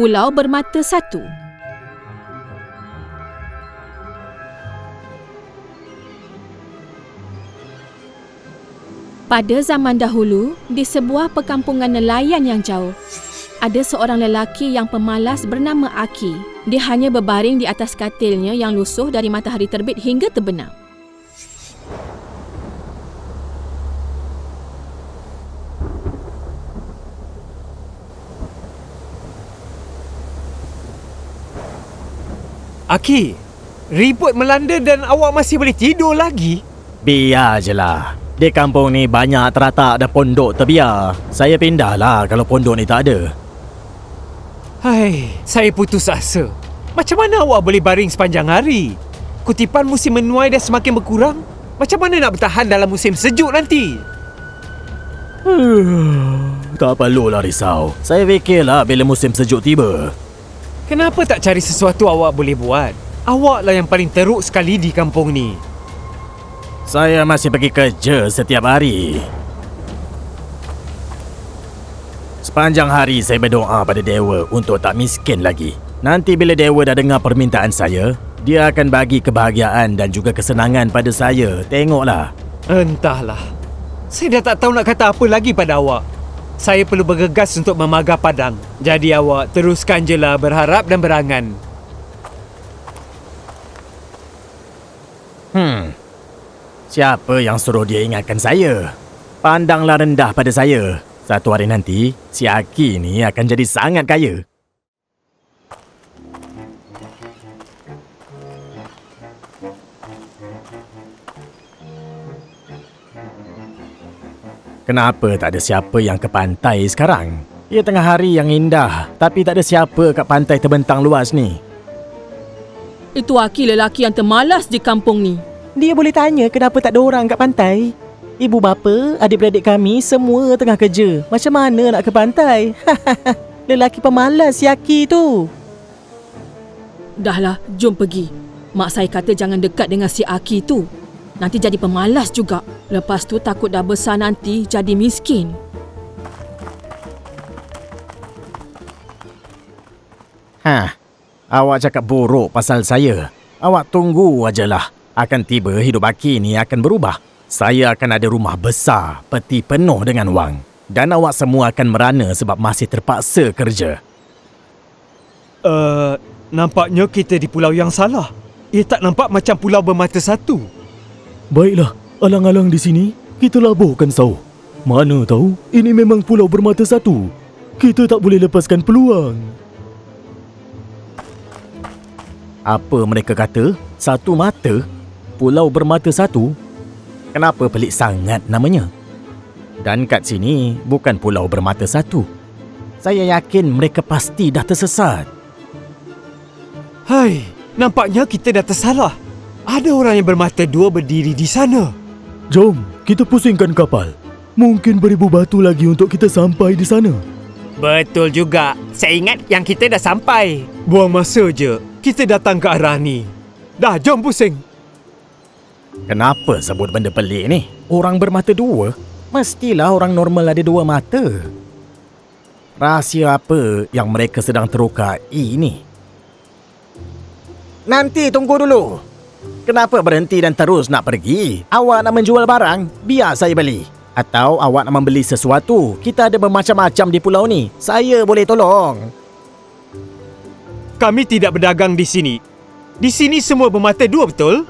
Pulau Bermata Satu. Pada zaman dahulu, di sebuah perkampungan nelayan yang jauh, ada seorang lelaki yang pemalas bernama Aki. Dia hanya berbaring di atas katilnya yang lusuh dari matahari terbit hingga terbenam. Aki, ribut melanda dan awak masih boleh tidur lagi? Biar je lah. Di kampung ni banyak teratak dan pondok terbiar. Saya pindahlah kalau pondok ni tak ada. Hai, saya putus asa. Macam mana awak boleh baring sepanjang hari? Kutipan musim menuai dah semakin berkurang. Macam mana nak bertahan dalam musim sejuk nanti? tak perlulah risau. Saya fikirlah bila musim sejuk tiba. Kenapa tak cari sesuatu awak boleh buat? Awaklah yang paling teruk sekali di kampung ni. Saya masih pergi kerja setiap hari. Sepanjang hari saya berdoa pada dewa untuk tak miskin lagi. Nanti bila dewa dah dengar permintaan saya, dia akan bagi kebahagiaan dan juga kesenangan pada saya. Tengoklah. Entahlah. Saya dah tak tahu nak kata apa lagi pada awak. Saya perlu bergegas untuk memagar padang. Jadi awak teruskan je lah berharap dan berangan. Hmm. Siapa yang suruh dia ingatkan saya? Pandanglah rendah pada saya. Satu hari nanti, si Aki ni akan jadi sangat kaya. Kenapa tak ada siapa yang ke pantai sekarang? Ia tengah hari yang indah, tapi tak ada siapa kat pantai terbentang luas ni. Itu Aki lelaki yang termalas di kampung ni. Dia boleh tanya kenapa tak ada orang kat pantai. Ibu bapa, adik-beradik kami semua tengah kerja. Macam mana nak ke pantai? Lelaki pemalas si Aki tu. Dahlah, jom pergi. Mak saya kata jangan dekat dengan si Aki tu. Nanti jadi pemalas juga. Lepas tu takut dah besar nanti jadi miskin. Hah, awak cakap buruk pasal saya. Awak tunggu ajalah. Akan tiba hidup Aki ni akan berubah. Saya akan ada rumah besar, peti penuh dengan wang. Dan awak semua akan merana sebab masih terpaksa kerja. Uh, nampaknya kita di pulau yang salah. Ia tak nampak macam pulau bermata satu. Baiklah, alang-alang di sini, kita labuhkan sawah. Mana tahu, ini memang pulau bermata satu. Kita tak boleh lepaskan peluang. Apa mereka kata? Satu mata? Pulau bermata satu? Kenapa pelik sangat namanya? Dan kat sini bukan pulau bermata satu. Saya yakin mereka pasti dah tersesat. Hai, nampaknya kita dah tersalah. Ada orang yang bermata dua berdiri di sana. Jom, kita pusingkan kapal. Mungkin beribu batu lagi untuk kita sampai di sana. Betul juga. Saya ingat yang kita dah sampai. Buang masa je. Kita datang ke arah ni. Dah, jom pusing. Kenapa sebut benda pelik ni? Orang bermata dua? Mestilah orang normal ada dua mata. Rahsia apa yang mereka sedang terokai ni? Nanti tunggu dulu. Kenapa berhenti dan terus nak pergi? Awak nak menjual barang? Biar saya beli. Atau awak nak membeli sesuatu? Kita ada bermacam-macam di pulau ni. Saya boleh tolong. Kami tidak berdagang di sini. Di sini semua bermata dua, betul?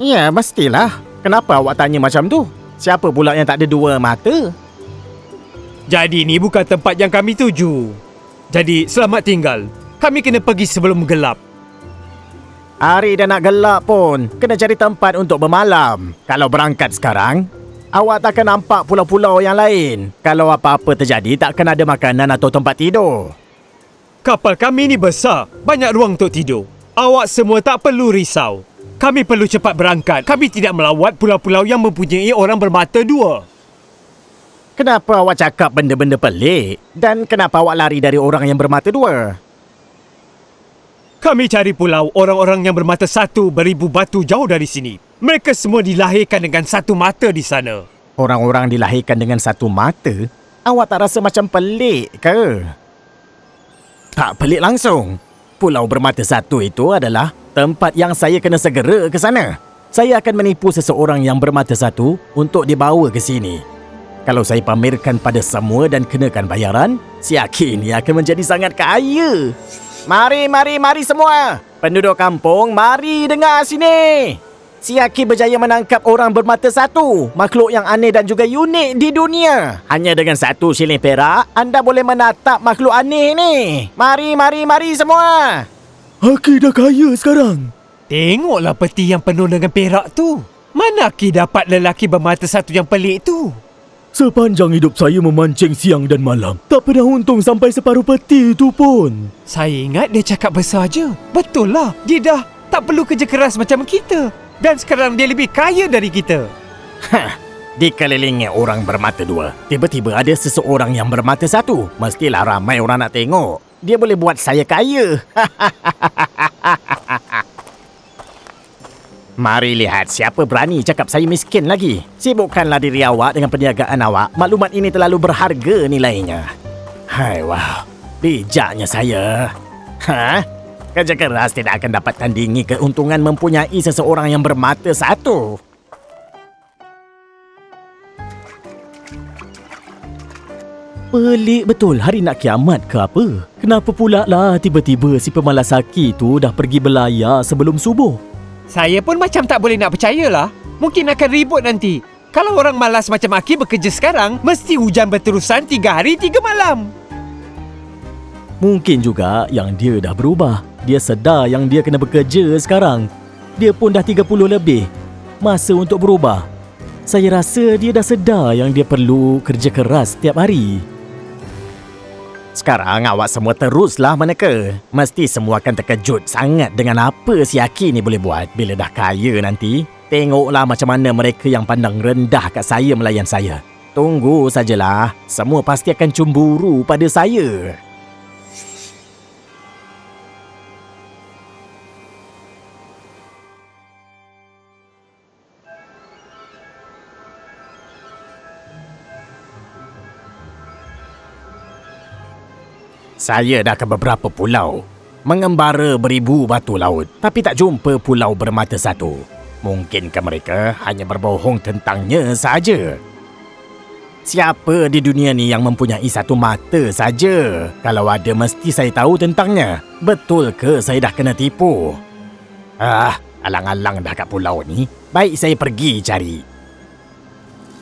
Ya, mestilah. Kenapa awak tanya macam tu? Siapa pula yang tak ada dua mata? Jadi ini bukan tempat yang kami tuju. Jadi selamat tinggal. Kami kena pergi sebelum gelap. Hari dah nak gelap pun. Kena cari tempat untuk bermalam. Kalau berangkat sekarang, awak takkan nampak pulau-pulau yang lain. Kalau apa-apa terjadi, takkan ada makanan atau tempat tidur. Kapal kami ni besar. Banyak ruang untuk tidur. Awak semua tak perlu risau. Kami perlu cepat berangkat. Kami tidak melawat pulau-pulau yang mempunyai orang bermata dua. Kenapa awak cakap benda-benda pelik? Dan kenapa awak lari dari orang yang bermata dua? Kami cari pulau orang-orang yang bermata satu beribu batu jauh dari sini. Mereka semua dilahirkan dengan satu mata di sana. Orang-orang dilahirkan dengan satu mata? Awak tak rasa macam pelik ke? Tak pelik langsung. Pulau Bermata Satu itu adalah tempat yang saya kena segera ke sana. Saya akan menipu seseorang yang bermata satu untuk dibawa ke sini. Kalau saya pamerkan pada semua dan kenakan bayaran, si yakin ia akan menjadi sangat kaya. Mari, mari, mari semua. Penduduk kampung, mari dengar sini. Si Aki berjaya menangkap orang bermata satu, makhluk yang aneh dan juga unik di dunia. Hanya dengan satu shilling perak, anda boleh menatap makhluk aneh ni. Mari, mari, mari semua. Aki dah kaya sekarang. Tengoklah peti yang penuh dengan perak tu. Mana Ki dapat lelaki bermata satu yang pelik tu? Sepanjang hidup saya memancing siang dan malam, tak pernah untung sampai separuh peti itu pun. Saya ingat dia cakap besar je. Betul lah. Dia dah tak perlu kerja keras macam kita. Dan sekarang dia lebih kaya dari kita. Hah, dikelilingi orang bermata dua. Tiba-tiba ada seseorang yang bermata satu. Mestilah ramai orang nak tengok. Dia boleh buat saya kaya. Mari lihat siapa berani cakap saya miskin lagi. Sibukkanlah diri awak dengan perniagaan awak. Maklumat ini terlalu berharga nilainya. Hai, wow. Bijaknya saya. Ha? Kerja keras tidak akan dapat tandingi keuntungan mempunyai seseorang yang bermata satu. Pelik betul hari nak kiamat ke apa? Kenapa pula lah tiba-tiba si pemalas Aki tu dah pergi belayar sebelum subuh? Saya pun macam tak boleh nak percayalah. Mungkin akan ribut nanti. Kalau orang malas macam Aki bekerja sekarang, mesti hujan berterusan tiga hari tiga malam. Mungkin juga yang dia dah berubah. Dia sedar yang dia kena bekerja sekarang. Dia pun dah 30 lebih. Masa untuk berubah. Saya rasa dia dah sedar yang dia perlu kerja keras setiap hari. Sekarang awak semua teruslah meneka. Mesti semua akan terkejut sangat dengan apa si Aki ni boleh buat bila dah kaya nanti. Tengoklah macam mana mereka yang pandang rendah kat saya melayan saya. Tunggu sajalah. Semua pasti akan cemburu pada saya. Saya dah ke beberapa pulau. Mengembara beribu batu laut. Tapi tak jumpa pulau bermata satu. Mungkinkah mereka hanya berbohong tentangnya saja? Siapa di dunia ni yang mempunyai satu mata saja? Kalau ada mesti saya tahu tentangnya. Betul ke saya dah kena tipu? Ah, alang-alang dah kat pulau ni. Baik saya pergi cari.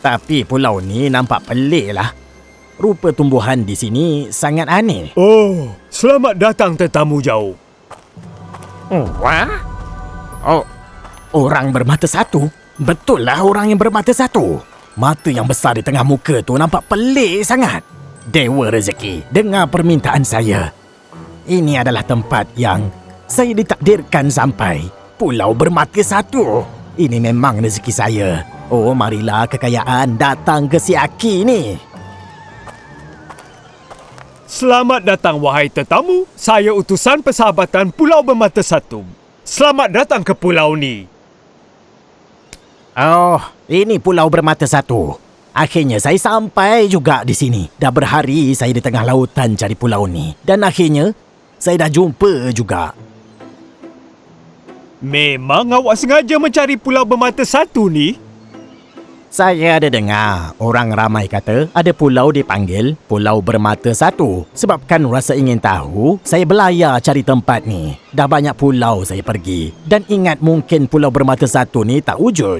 Tapi pulau ni nampak pelik lah. Rupa tumbuhan di sini sangat aneh. Oh, selamat datang tetamu jauh. Oh, wah? Oh, orang bermata satu? Betul lah orang yang bermata satu. Mata yang besar di tengah muka tu nampak pelik sangat. Dewa rezeki, dengar permintaan saya. Ini adalah tempat yang saya ditakdirkan sampai. Pulau bermata satu. Ini memang rezeki saya. Oh, marilah kekayaan datang ke si Aki ni. Selamat datang wahai tetamu. Saya utusan persahabatan Pulau Bermata Satu. Selamat datang ke pulau ni. Oh, ini pulau bermata satu. Akhirnya saya sampai juga di sini. Dah berhari saya di tengah lautan cari pulau ni. Dan akhirnya, saya dah jumpa juga. Memang awak sengaja mencari Pulau Bermata Satu ni? Saya ada dengar orang ramai kata ada pulau dipanggil Pulau Bermata Satu. Sebabkan rasa ingin tahu, saya belayar cari tempat ni. Dah banyak pulau saya pergi. Dan ingat mungkin Pulau Bermata Satu ni tak wujud.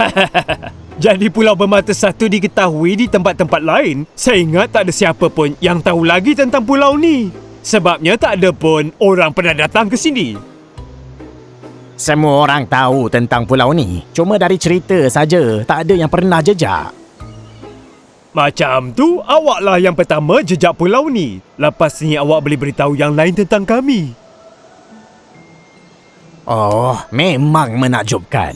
Jadi Pulau Bermata Satu diketahui di tempat-tempat lain. Saya ingat tak ada siapa pun yang tahu lagi tentang pulau ni. Sebabnya tak ada pun orang pernah datang ke sini. Semua orang tahu tentang pulau ni. Cuma dari cerita saja, tak ada yang pernah jejak. Macam tu, awaklah yang pertama jejak pulau ni. Lepas ni awak boleh beritahu yang lain tentang kami. Oh, memang menakjubkan.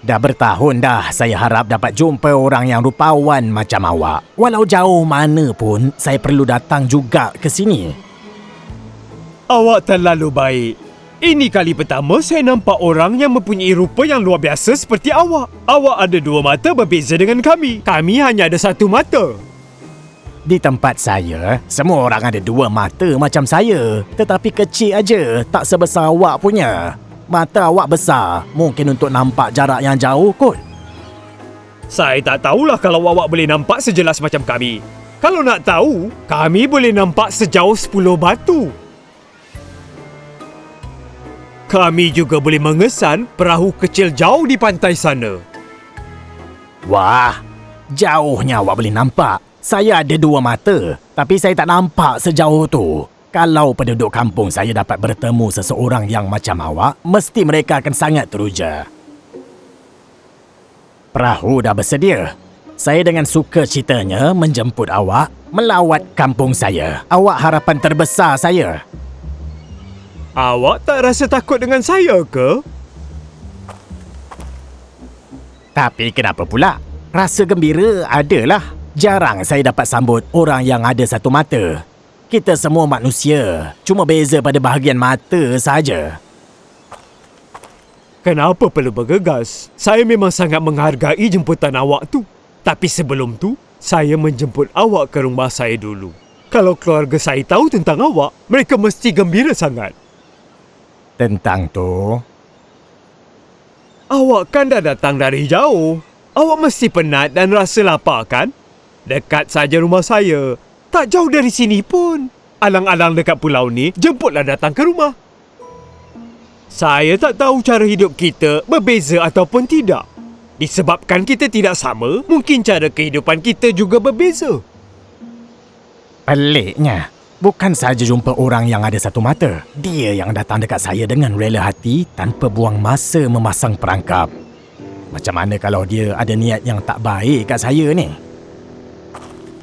Dah bertahun dah saya harap dapat jumpa orang yang rupawan macam awak. Walau jauh mana pun, saya perlu datang juga ke sini. Awak terlalu baik. Ini kali pertama saya nampak orang yang mempunyai rupa yang luar biasa seperti awak. Awak ada dua mata berbeza dengan kami. Kami hanya ada satu mata. Di tempat saya, semua orang ada dua mata macam saya. Tetapi kecil aja, tak sebesar awak punya. Mata awak besar, mungkin untuk nampak jarak yang jauh kot. Saya tak tahulah kalau awak boleh nampak sejelas macam kami. Kalau nak tahu, kami boleh nampak sejauh 10 batu. Kami juga boleh mengesan perahu kecil jauh di pantai sana. Wah, jauhnya awak boleh nampak. Saya ada dua mata, tapi saya tak nampak sejauh tu. Kalau penduduk kampung saya dapat bertemu seseorang yang macam awak, mesti mereka akan sangat teruja. Perahu dah bersedia. Saya dengan suka citanya menjemput awak melawat kampung saya. Awak harapan terbesar saya. Awak tak rasa takut dengan saya ke? Tapi kenapa pula? Rasa gembira adalah. Jarang saya dapat sambut orang yang ada satu mata. Kita semua manusia, cuma beza pada bahagian mata saja. Kenapa perlu bergegas? Saya memang sangat menghargai jemputan awak tu. Tapi sebelum tu, saya menjemput awak ke rumah saya dulu. Kalau keluarga saya tahu tentang awak, mereka mesti gembira sangat. Tentang tu, Awak kan dah datang dari jauh. Awak mesti penat dan rasa lapar kan? Dekat saja rumah saya. Tak jauh dari sini pun. Alang-alang dekat pulau ni, jemputlah datang ke rumah. Saya tak tahu cara hidup kita berbeza ataupun tidak. Disebabkan kita tidak sama, mungkin cara kehidupan kita juga berbeza. peliknya. Bukan saja jumpa orang yang ada satu mata. Dia yang datang dekat saya dengan rela hati tanpa buang masa memasang perangkap. Macam mana kalau dia ada niat yang tak baik kat saya ni?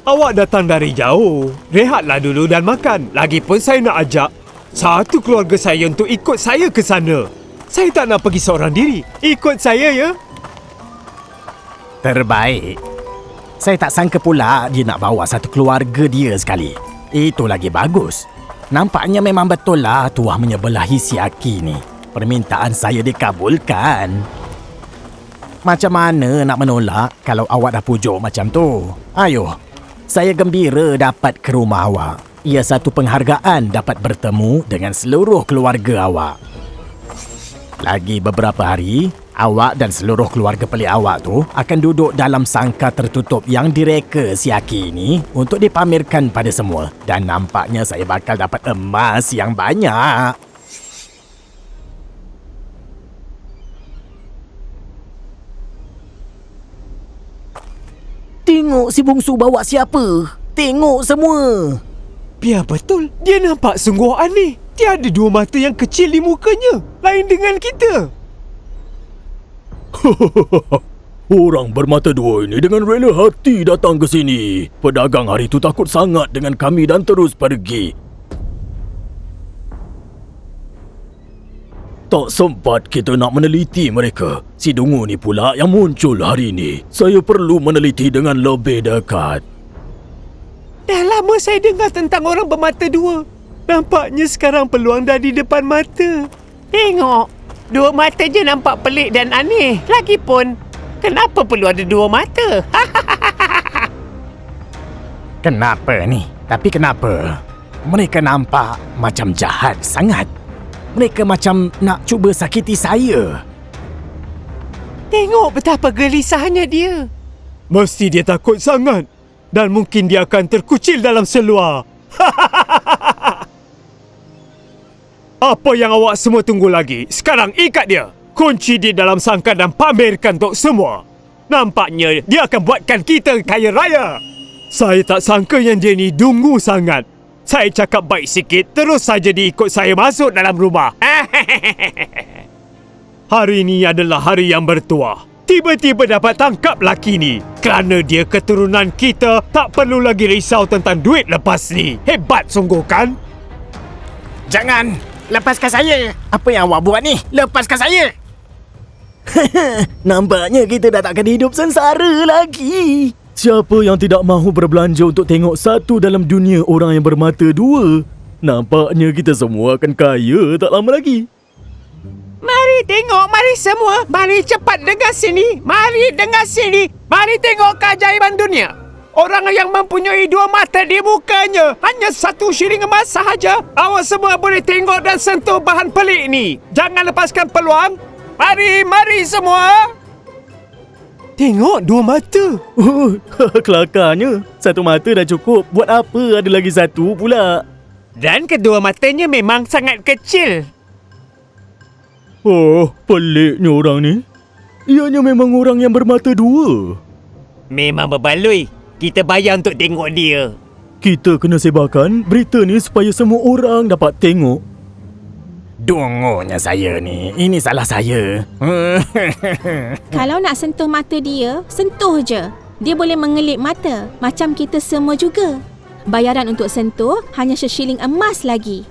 Awak datang dari jauh. Rehatlah dulu dan makan. Lagipun saya nak ajak satu keluarga saya untuk ikut saya ke sana. Saya tak nak pergi seorang diri. Ikut saya ya. Terbaik. Saya tak sangka pula dia nak bawa satu keluarga dia sekali. Itu lagi bagus. Nampaknya memang betul lah tuah menyebelahi si Aki ni. Permintaan saya dikabulkan. Macam mana nak menolak kalau awak dah pujuk macam tu? Ayo, saya gembira dapat ke rumah awak. Ia satu penghargaan dapat bertemu dengan seluruh keluarga awak. Lagi beberapa hari, awak dan seluruh keluarga pelik awak tu akan duduk dalam sangka tertutup yang direka si Aki ini untuk dipamerkan pada semua. Dan nampaknya saya bakal dapat emas yang banyak. Tengok si bungsu bawa siapa. Tengok semua. Biar betul. Dia nampak sungguh aneh. Dia ada dua mata yang kecil di mukanya. Lain dengan kita. Orang bermata dua ini dengan rela hati datang ke sini. Pedagang hari itu takut sangat dengan kami dan terus pergi. Tak sempat kita nak meneliti mereka. Si Dungu ni pula yang muncul hari ini. Saya perlu meneliti dengan lebih dekat. Dah lama saya dengar tentang orang bermata dua. Nampaknya sekarang peluang dah di depan mata. Tengok, dua mata je nampak pelik dan aneh. Lagipun, kenapa perlu ada dua mata? Kenapa ni? Tapi kenapa? Mereka nampak macam jahat sangat. Mereka macam nak cuba sakiti saya. Tengok betapa gelisahnya dia. Mesti dia takut sangat. Dan mungkin dia akan terkucil dalam seluar. Apa yang awak semua tunggu lagi? Sekarang ikat dia. Kunci dia dalam sangkar dan pamerkan untuk semua. Nampaknya dia akan buatkan kita kaya raya. Saya tak sangka yang dia ni dungu sangat. Saya cakap baik sikit, terus saja diikut saya masuk dalam rumah. Hari ini adalah hari yang bertuah. Tiba-tiba dapat tangkap laki ni. Kerana dia keturunan kita, tak perlu lagi risau tentang duit lepas ni. Hebat sungguh kan? Jangan! Lepaskan saya! Apa yang awak buat ni? Lepaskan saya! Nampaknya kita dah takkan hidup sengsara lagi. Siapa yang tidak mahu berbelanja untuk tengok satu dalam dunia orang yang bermata dua? Nampaknya kita semua akan kaya tak lama lagi. Mari tengok, mari semua. Mari cepat dengar sini. Mari dengar sini. Mari tengok keajaiban dunia. Orang yang mempunyai dua mata di mukanya hanya satu shilling emas sahaja. Awak semua boleh tengok dan sentuh bahan pelik ni. Jangan lepaskan peluang. Mari, mari semua. Tengok dua mata. Oh, kelakarnya. Satu mata dah cukup. Buat apa ada lagi satu pula? Dan kedua matanya memang sangat kecil. Oh, peliknya orang ni. Ianya memang orang yang bermata dua. Memang berbaloi. Kita bayar untuk tengok dia. Kita kena sebarkan berita ni supaya semua orang dapat tengok. Dungunya saya ni. Ini salah saya. Kalau nak sentuh mata dia, sentuh je. Dia boleh mengelip mata, macam kita semua juga. Bayaran untuk sentuh hanya sesiling emas lagi.